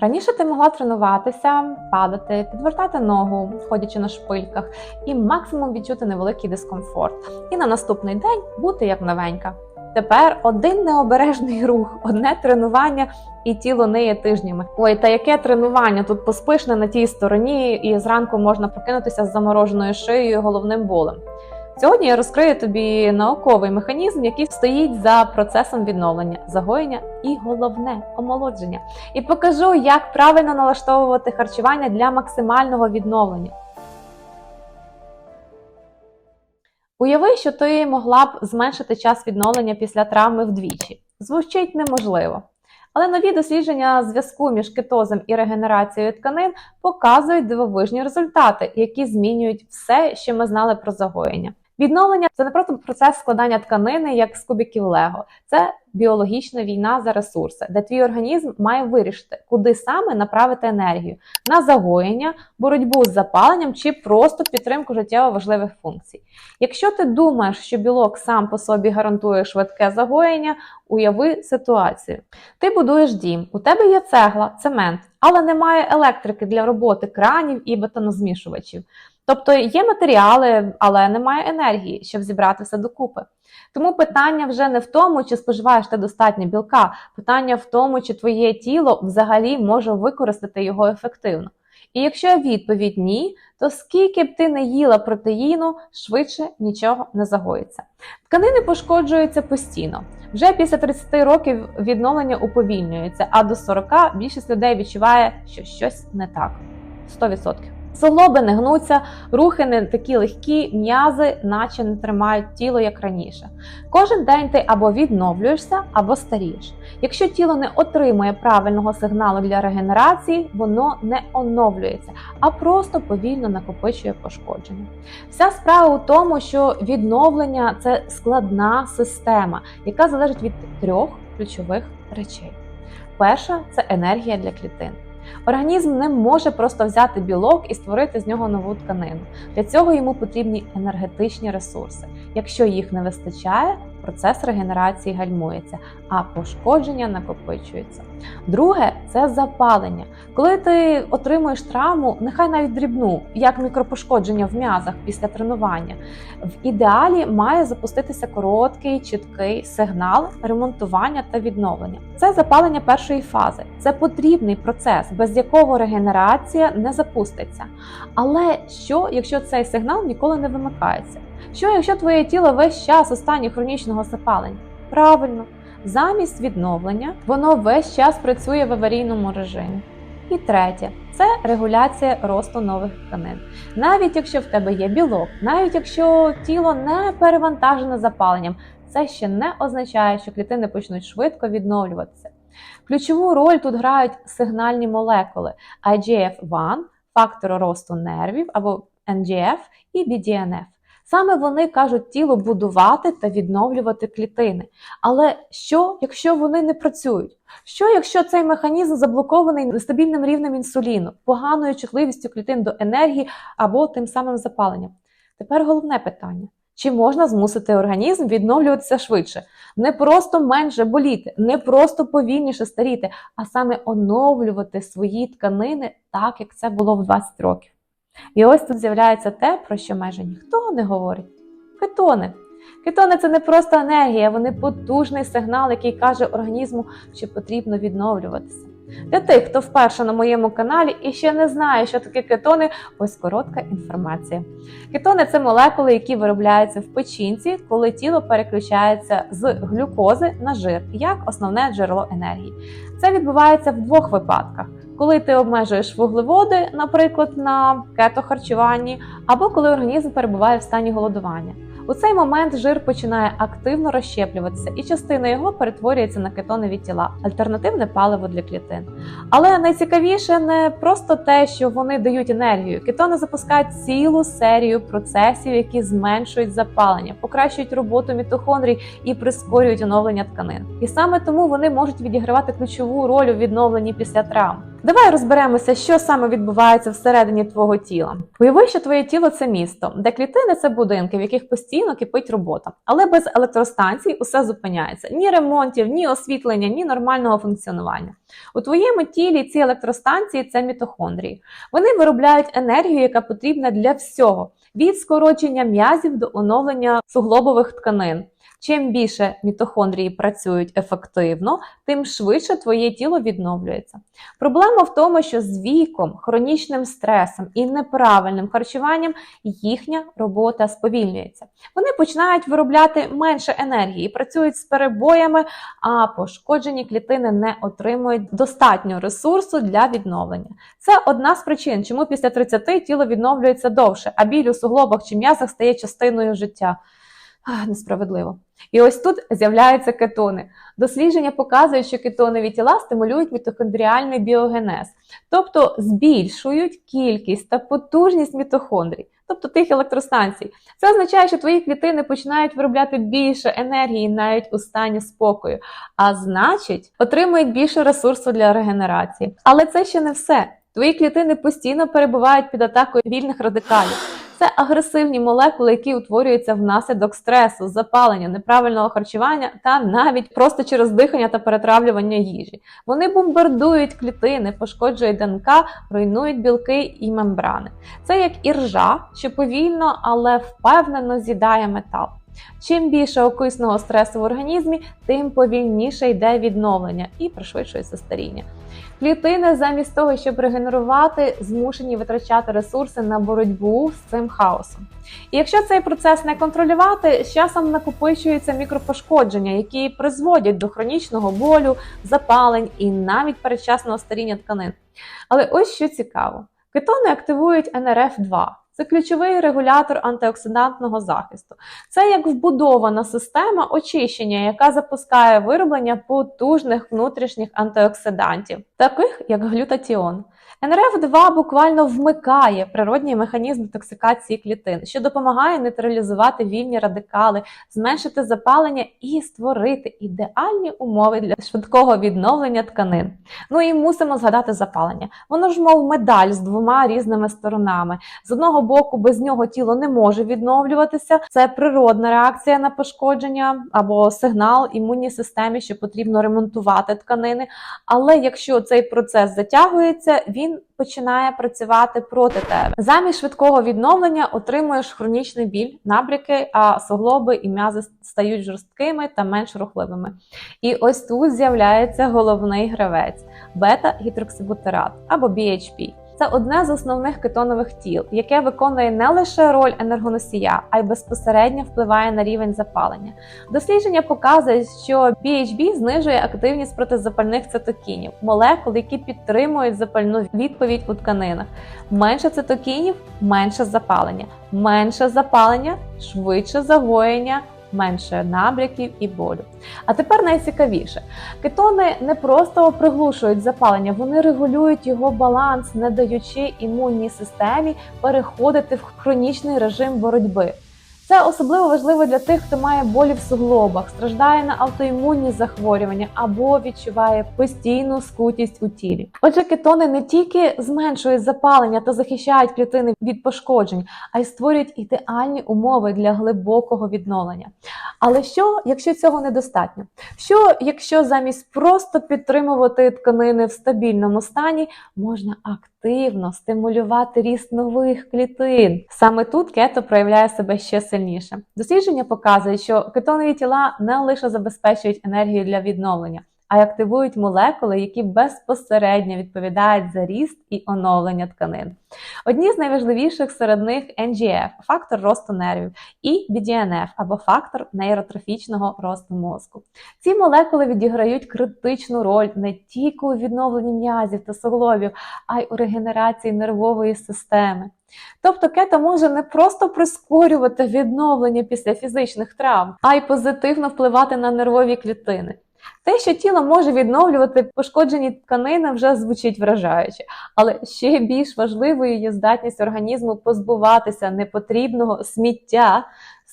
Раніше ти могла тренуватися, падати, підвертати ногу, ходячи на шпильках, і максимум відчути невеликий дискомфорт. І на наступний день бути як новенька. Тепер один необережний рух, одне тренування, і тіло неє тижнями. Ой, та яке тренування? Тут поспишне на тій стороні, і зранку можна прокинутися з замороженою шиєю і головним болем. Сьогодні я розкрию тобі науковий механізм, який стоїть за процесом відновлення, загоєння і головне омолодження. І покажу, як правильно налаштовувати харчування для максимального відновлення. Уяви, що ти могла б зменшити час відновлення після травми вдвічі. Звучить неможливо. Але нові дослідження зв'язку між кетозом і регенерацією тканин показують дивовижні результати, які змінюють все, що ми знали про загоєння. Відновлення це не просто процес складання тканини, як з кубиків Лего. Це біологічна війна за ресурси, де твій організм має вирішити, куди саме направити енергію на загоєння, боротьбу з запаленням чи просто підтримку життєво важливих функцій. Якщо ти думаєш, що білок сам по собі гарантує швидке загоєння, уяви ситуацію. Ти будуєш дім, у тебе є цегла, цемент, але немає електрики для роботи кранів і бетонозмішувачів. Тобто є матеріали, але немає енергії, щоб зібрати все докупи. Тому питання вже не в тому, чи споживаєш ти достатньо білка, питання в тому, чи твоє тіло взагалі може використати його ефективно. І якщо відповідь ні, то скільки б ти не їла протеїну, швидше нічого не загоїться. Тканини пошкоджуються постійно. Вже після 30 років відновлення уповільнюється, а до 40 більшість людей відчуває, що щось не так. 100%. Суглоби не гнуться, рухи не такі легкі, м'язи, наче не тримають тіло як раніше. Кожен день ти або відновлюєшся, або старієш. Якщо тіло не отримує правильного сигналу для регенерації, воно не оновлюється, а просто повільно накопичує пошкодження. Вся справа у тому, що відновлення це складна система, яка залежить від трьох ключових речей. Перша це енергія для клітин. Організм не може просто взяти білок і створити з нього нову тканину. Для цього йому потрібні енергетичні ресурси. Якщо їх не вистачає, процес регенерації гальмується, а пошкодження накопичується. Друге це запалення. Коли ти отримуєш травму, нехай навіть дрібну, як мікропошкодження в м'язах після тренування, в ідеалі має запуститися короткий, чіткий сигнал ремонтування та відновлення. Це запалення першої фази. Це потрібний процес, без якого регенерація не запуститься. Але що, якщо цей сигнал ніколи не вимикається? Що, якщо твоє тіло весь час у стані хронічного запалення? Правильно, замість відновлення воно весь час працює в аварійному режимі. І третє це регуляція росту нових тканин. Навіть якщо в тебе є білок, навіть якщо тіло не перевантажене запаленням, це ще не означає, що клітини почнуть швидко відновлюватися. Ключову роль тут грають сигнальні молекули IGF-1, фактор росту нервів або NGF і BDNF. Саме вони кажуть тілу будувати та відновлювати клітини. Але що, якщо вони не працюють? Що, якщо цей механізм заблокований нестабільним рівнем інсуліну, поганою чутливістю клітин до енергії або тим самим запаленням? Тепер головне питання: чи можна змусити організм відновлюватися швидше? Не просто менше боліти, не просто повільніше старіти, а саме оновлювати свої тканини так, як це було в 20 років. І ось тут з'являється те, про що майже ніхто не говорить: кетони. Кетони це не просто енергія, вони потужний сигнал, який каже організму, що потрібно відновлюватися. Для тих, хто вперше на моєму каналі і ще не знає, що таке кетони, ось коротка інформація. Кетони це молекули, які виробляються в печінці, коли тіло переключається з глюкози на жир як основне джерело енергії. Це відбувається в двох випадках: коли ти обмежуєш вуглеводи, наприклад, на кетохарчуванні, або коли організм перебуває в стані голодування. У цей момент жир починає активно розщеплюватися, і частина його перетворюється на кетонові тіла, альтернативне паливо для клітин. Але найцікавіше не просто те, що вони дають енергію. Кетони запускають цілу серію процесів, які зменшують запалення, покращують роботу мітохондрій і прискорюють оновлення тканин. І саме тому вони можуть відігравати ключову роль у відновленні після травм. Давай розберемося, що саме відбувається всередині твого тіла. Уяви, що твоє тіло це місто, де клітини це будинки, в яких постійно кипить робота. Але без електростанцій усе зупиняється: ні ремонтів, ні освітлення, ні нормального функціонування. У твоєму тілі ці електростанції це мітохондрії. Вони виробляють енергію, яка потрібна для всього: від скорочення м'язів до оновлення суглобових тканин. Чим більше мітохондрії працюють ефективно, тим швидше твоє тіло відновлюється. Проблема в тому, що з віком, хронічним стресом і неправильним харчуванням їхня робота сповільнюється. Вони починають виробляти менше енергії, працюють з перебоями, а пошкоджені клітини не отримують достатньо ресурсу для відновлення. Це одна з причин, чому після 30 тіло відновлюється довше, а біль у суглобах чи м'язах стає частиною життя. Несправедливо. І ось тут з'являються кетони. Дослідження показують, що кетонові тіла стимулюють мітохондріальний біогенез, тобто збільшують кількість та потужність мітохондрій, тобто тих електростанцій. Це означає, що твої клітини починають виробляти більше енергії навіть у стані спокою, а значить, отримують більше ресурсу для регенерації. Але це ще не все. Твої клітини постійно перебувають під атакою вільних радикалів. Це агресивні молекули, які утворюються внаслідок стресу, запалення, неправильного харчування та навіть просто через дихання та перетравлювання їжі. Вони бомбардують клітини, пошкоджують ДНК, руйнують білки і мембрани. Це як іржа, що повільно, але впевнено з'їдає метал. Чим більше окисного стресу в організмі, тим повільніше йде відновлення і пришвидшується старіння. Клітини, замість того, щоб регенерувати, змушені витрачати ресурси на боротьбу з цим хаосом. І якщо цей процес не контролювати, з часом накопичуються мікропошкодження, які призводять до хронічного болю, запалень і навіть передчасного старіння тканин. Але ось що цікаво: кетони активують НРФ2. Це ключовий регулятор антиоксидантного захисту. Це як вбудована система очищення, яка запускає вироблення потужних внутрішніх антиоксидантів, таких як глютатіон. НРФ2 буквально вмикає природній механізм детоксикації клітин, що допомагає нейтралізувати вільні радикали, зменшити запалення і створити ідеальні умови для швидкого відновлення тканин. Ну і мусимо згадати запалення. Воно ж, мов медаль з двома різними сторонами. З одного боку, без нього тіло не може відновлюватися. Це природна реакція на пошкодження або сигнал імунній системі, що потрібно ремонтувати тканини. Але якщо цей процес затягується, він починає працювати проти тебе. Замість швидкого відновлення отримуєш хронічний біль, набряки, а суглоби і м'язи стають жорсткими та менш рухливими. І ось тут з'являється головний гравець бета-гідроксибутерат або BHP. Це одне з основних кетонових тіл, яке виконує не лише роль енергоносія, а й безпосередньо впливає на рівень запалення. Дослідження показують, що BHB знижує активність протизапальних цитокінів, молекул, які підтримують запальну відповідь у тканинах. Менше цитокінів менше запалення, менше запалення, швидше загоєння менше набряків і болю. А тепер найцікавіше: кетони не просто приглушують запалення, вони регулюють його баланс, не даючи імунній системі переходити в хронічний режим боротьби. Це особливо важливо для тих, хто має болі в суглобах, страждає на автоімунні захворювання або відчуває постійну скутість у тілі. Отже, кетони не тільки зменшують запалення та захищають клітини від пошкоджень, а й створюють ідеальні умови для глибокого відновлення. Але що, якщо цього недостатньо? Що, якщо замість просто підтримувати тканини в стабільному стані, можна активно стимулювати ріст нових клітин? Саме тут кето проявляє себе ще сильніше. Дослідження показують, що кетонові тіла не лише забезпечують енергію для відновлення, а активують молекули, які безпосередньо відповідають за ріст і оновлення тканин. Одні з найважливіших серед них NGF – фактор росту нервів, і BDNF або фактор нейротрофічного росту мозку. Ці молекули відіграють критичну роль не тільки у відновленні м'язів та суглобів, а й у регенерації нервової системи. Тобто кето може не просто прискорювати відновлення після фізичних травм, а й позитивно впливати на нервові клітини. Те, що тіло може відновлювати пошкоджені тканини, вже звучить вражаюче, але ще більш важливою є здатність організму позбуватися непотрібного сміття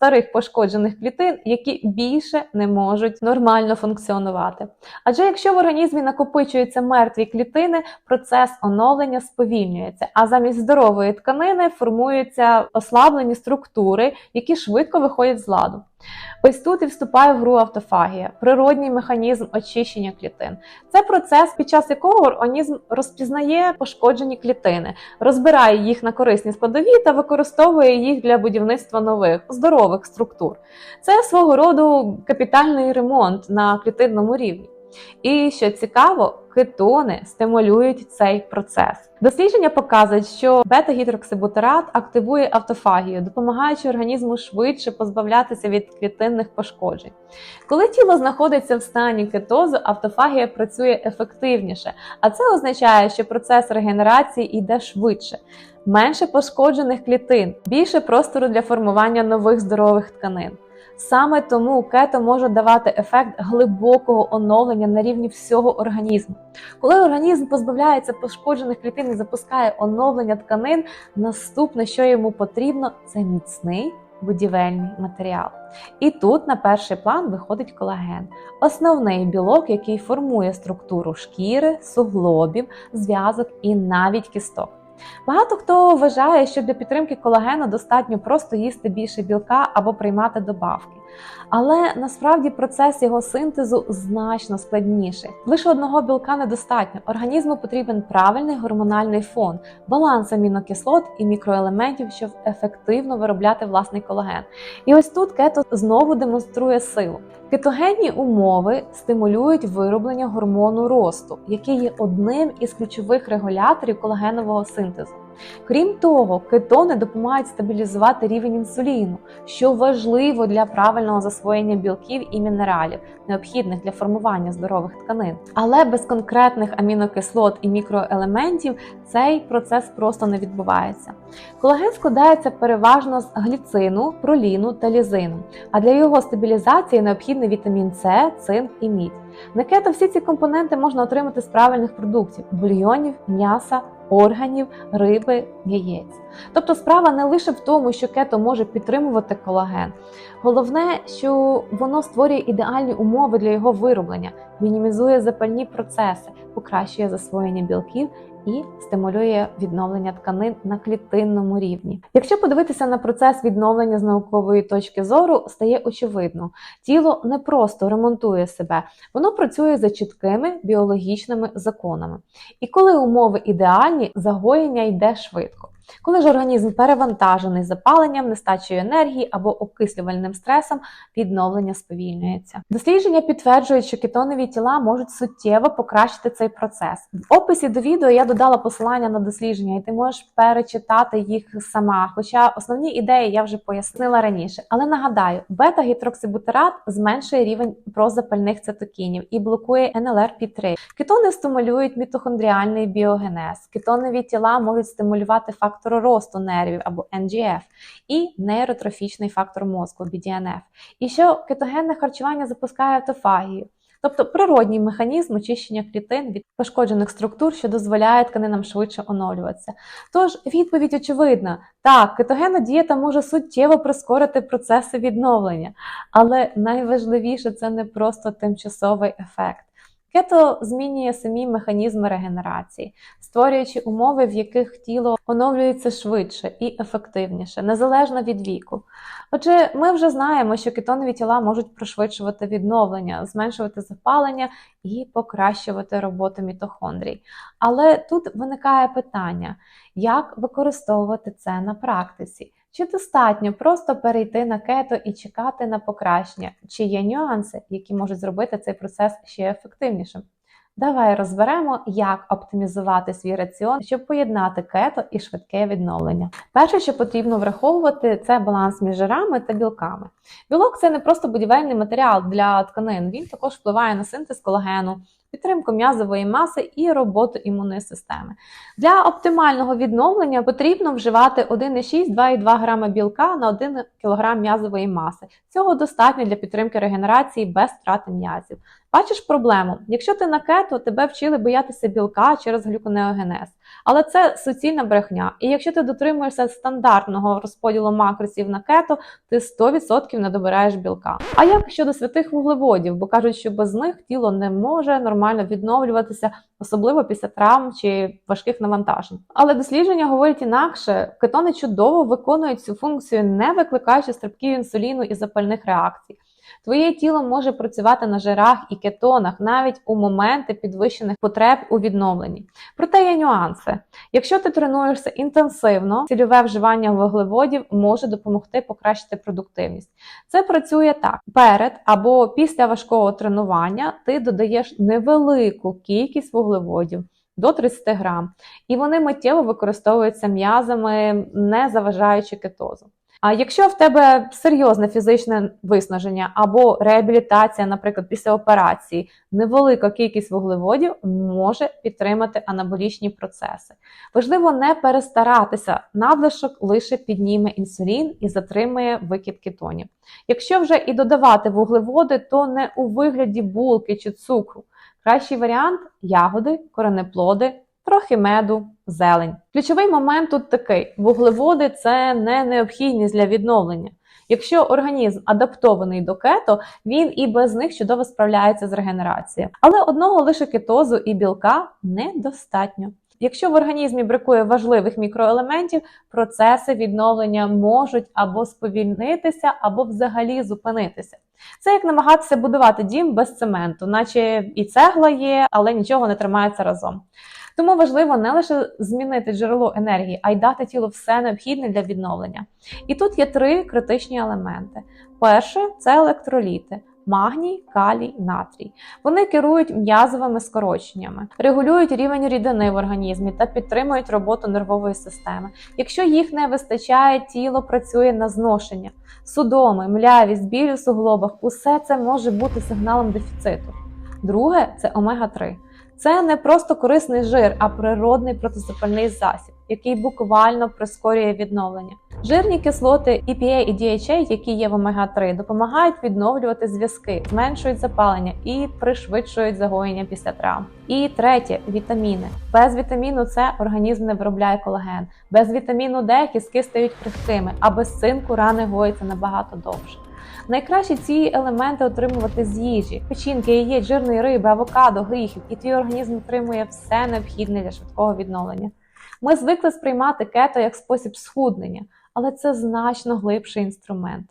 старих пошкоджених клітин, які більше не можуть нормально функціонувати. Адже якщо в організмі накопичуються мертві клітини, процес оновлення сповільнюється, а замість здорової тканини формуються ослаблені структури, які швидко виходять з ладу. Ось тут і вступає в гру автофагія, природній механізм очищення клітин. Це процес, під час якого організм розпізнає пошкоджені клітини, розбирає їх на корисні складові та використовує їх для будівництва нових здорових структур. Це свого роду капітальний ремонт на клітинному рівні. І що цікаво, кетони стимулюють цей процес. Дослідження показують, що бета-гідроксибутерат активує автофагію, допомагаючи організму швидше позбавлятися від клітинних пошкоджень. Коли тіло знаходиться в стані кетозу, автофагія працює ефективніше, а це означає, що процес регенерації йде швидше. Менше пошкоджених клітин, більше простору для формування нових здорових тканин. Саме тому кето може давати ефект глибокого оновлення на рівні всього організму. Коли організм позбавляється пошкоджених клітин і запускає оновлення тканин, наступне, що йому потрібно, це міцний будівельний матеріал. І тут на перший план виходить колаген, основний білок, який формує структуру шкіри, суглобів, зв'язок і навіть кісток. Багато хто вважає, що для підтримки колагену достатньо просто їсти більше білка або приймати добавки. Але насправді процес його синтезу значно складніший. Лише одного білка недостатньо. Організму потрібен правильний гормональний фон, баланс амінокислот і мікроелементів, щоб ефективно виробляти власний колаген. І ось тут кето знову демонструє силу. Кетогенні умови стимулюють вироблення гормону росту, який є одним із ключових регуляторів колагенового синтезу. Крім того, кетони допомагають стабілізувати рівень інсуліну, що важливо для правильного засвоєння білків і мінералів, необхідних для формування здорових тканин. Але без конкретних амінокислот і мікроелементів цей процес просто не відбувається. Колаген складається переважно з гліцину, проліну та лізину, а для його стабілізації необхідний вітамін С, цинк і мідь. На кето всі ці компоненти можна отримати з правильних продуктів: бульйонів, м'яса, органів, риби, яєць. Тобто справа не лише в тому, що кето може підтримувати колаген. Головне, що воно створює ідеальні умови для його вироблення, мінімізує запальні процеси, покращує засвоєння білків і стимулює відновлення тканин на клітинному рівні. Якщо подивитися на процес відновлення з наукової точки зору, стає очевидно, тіло не просто ремонтує себе, воно працює за чіткими біологічними законами. І коли умови ідеальні, загоєння йде швидко. Коли ж організм перевантажений запаленням, нестачею енергії або окислювальним стресом, відновлення сповільнюється. Дослідження підтверджують, що кетонові тіла можуть суттєво покращити цей процес. В описі до відео я додала посилання на дослідження, і ти можеш перечитати їх сама. Хоча основні ідеї я вже пояснила раніше. Але нагадаю, бета-гідроксибутерат зменшує рівень прозапальних цитокінів і блокує НЛРП3. Кетони стимулюють мітохондріальний біогенез. Кетонові тіла можуть стимулювати фактор росту нервів або NGF і нейротрофічний фактор мозку BDNF. І що кетогенне харчування запускає автофагію. Тобто природній механізм очищення клітин від пошкоджених структур, що дозволяє тканинам швидше оновлюватися. Тож відповідь очевидна: так, кетогенна дієта може суттєво прискорити процеси відновлення, але найважливіше це не просто тимчасовий ефект. Кето змінює самі механізми регенерації, створюючи умови, в яких тіло оновлюється швидше і ефективніше, незалежно від віку. Отже, ми вже знаємо, що кетонові тіла можуть пришвидшувати відновлення, зменшувати запалення і покращувати роботу мітохондрій. Але тут виникає питання, як використовувати це на практиці? Чи достатньо просто перейти на кето і чекати на покращення? Чи є нюанси, які можуть зробити цей процес ще ефективнішим? Давай розберемо, як оптимізувати свій раціон, щоб поєднати кето і швидке відновлення. Перше, що потрібно враховувати, це баланс між жирами та білками. Білок це не просто будівельний матеріал для тканин, він також впливає на синтез колагену, підтримку м'язової маси і роботу імунної системи. Для оптимального відновлення потрібно вживати 1,6-2,2 грама білка на 1 кг м'язової маси. Цього достатньо для підтримки регенерації без втрати м'язів. Бачиш проблему? Якщо ти на кето, тебе вчили боятися білка через глюконеогенез. Але це суцільна брехня. І якщо ти дотримуєшся стандартного розподілу макросів на кето, ти 100% не добираєш білка. А як щодо святих вуглеводів? Бо кажуть, що без них тіло не може нормально відновлюватися, особливо після травм чи важких навантажень. Але дослідження говорять інакше: кетони чудово виконують цю функцію, не викликаючи стрибків інсуліну і запальних реакцій. Твоє тіло може працювати на жирах і кетонах навіть у моменти підвищених потреб у відновленні. Проте є нюанси. Якщо ти тренуєшся інтенсивно, цільове вживання вуглеводів може допомогти покращити продуктивність. Це працює так: перед або після важкого тренування ти додаєш невелику кількість вуглеводів. До 30 грам, і вони миттєво використовуються м'язами, не заважаючи кетозу. А якщо в тебе серйозне фізичне виснаження або реабілітація, наприклад, після операції, невелика кількість вуглеводів може підтримати анаболічні процеси. Важливо не перестаратися, надлишок лише підніме інсулін і затримує викид кетонів. Якщо вже і додавати вуглеводи, то не у вигляді булки чи цукру. Кращий варіант ягоди, коренеплоди, трохи меду, зелень. Ключовий момент тут такий: вуглеводи це не необхідність для відновлення. Якщо організм адаптований до кето, він і без них чудово справляється з регенерацією. Але одного лише кетозу і білка недостатньо. Якщо в організмі бракує важливих мікроелементів, процеси відновлення можуть або сповільнитися, або взагалі зупинитися. Це як намагатися будувати дім без цементу, наче і цегла є, але нічого не тримається разом. Тому важливо не лише змінити джерело енергії, а й дати тілу все необхідне для відновлення. І тут є три критичні елементи: перше це електроліти. Магній, калій, натрій. Вони керують м'язовими скороченнями, регулюють рівень рідини в організмі та підтримують роботу нервової системи. Якщо їх не вистачає, тіло працює на зношення. Судоми, млявість, біль у суглобах усе це може бути сигналом дефіциту. Друге це омега-3. Це не просто корисний жир, а природний протизапальний засіб, який буквально прискорює відновлення. Жирні кислоти EPA і DHA, які є в омега-3, допомагають відновлювати зв'язки, зменшують запалення і пришвидшують загоєння після травм. І третє вітаміни. Без вітаміну С організм не виробляє колаген. Без вітаміну Д кістки стають крихкими, а без цинку рани гоїться набагато довше. Найкраще ці елементи отримувати з їжі: печінки, яєць, жирної риби, авокадо, горіхів, і твій організм отримує все необхідне для швидкого відновлення. Ми звикли сприймати кето як спосіб схуднення, але це значно глибший інструмент.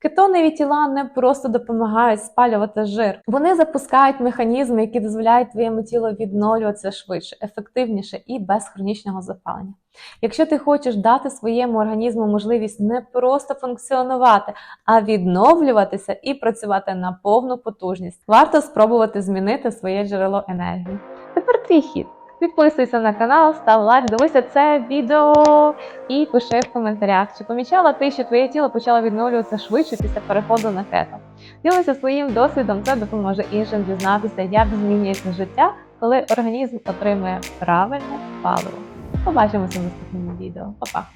Кетонові тіла не просто допомагають спалювати жир, вони запускають механізми, які дозволяють твоєму тілу відновлюватися швидше, ефективніше і без хронічного запалення. Якщо ти хочеш дати своєму організму можливість не просто функціонувати, а відновлюватися і працювати на повну потужність, варто спробувати змінити своє джерело енергії. Тепер твій хід. Підписуйся на канал, став лайк, дивися це відео і пиши в коментарях, чи помічала ти, що твоє тіло почало відновлюватися швидше після переходу на кето. Ділися своїм досвідом, це допоможе іншим дізнатися, як змінюється життя, коли організм отримує правильне паливо. Побачимося в наступному відео. Па-па!